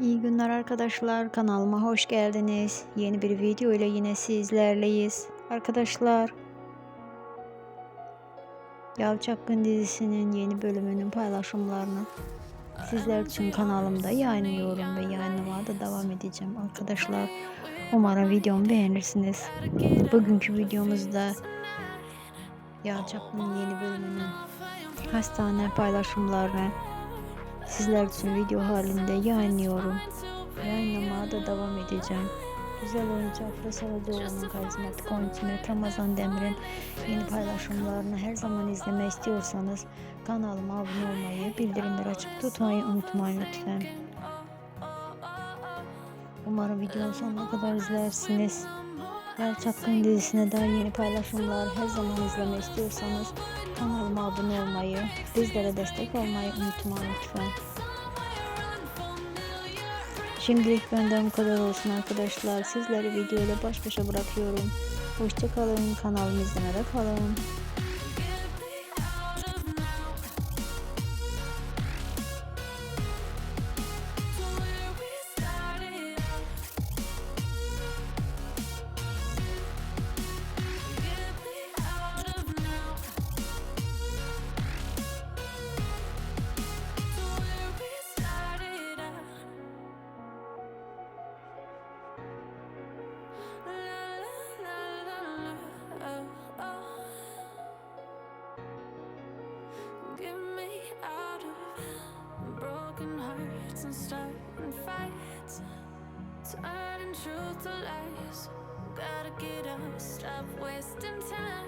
İyi günler arkadaşlar. Kanalıma hoş geldiniz. Yeni bir video ile yine sizlerleyiz. Arkadaşlar Yav dizisinin yeni bölümünün paylaşımlarını sizler için kanalımda yayınlıyorum ve yayınlamaya da devam edeceğim arkadaşlar. Umarım videomu beğenirsiniz. Bugünkü videomuzda Yav yeni bölümünün hastane paylaşımlarını sizler için video halinde yayınlıyorum. Yayınlamaya da devam edeceğim. Güzel oyuncu Afra Saracoğlu'nun karizmatik oyuncusu Ramazan Demir'in yeni paylaşımlarını her zaman izlemek istiyorsanız kanalıma abone olmayı, bildirimleri açık tutmayı unutmayın lütfen. Umarım videonun sonuna kadar izlersiniz. Yel Çapkın dizisine dair yeni paylaşımlar her zaman izlemek istiyorsanız kanalıma abone olmayı, bizlere destek olmayı unutmayın lütfen. Şimdilik benden bu kadar olsun arkadaşlar. Sizleri video ile baş başa bırakıyorum. Hoşçakalın. Kanalımı izlemede kalın. Starting fights, turning truth to lies. Gotta get up, stop wasting time.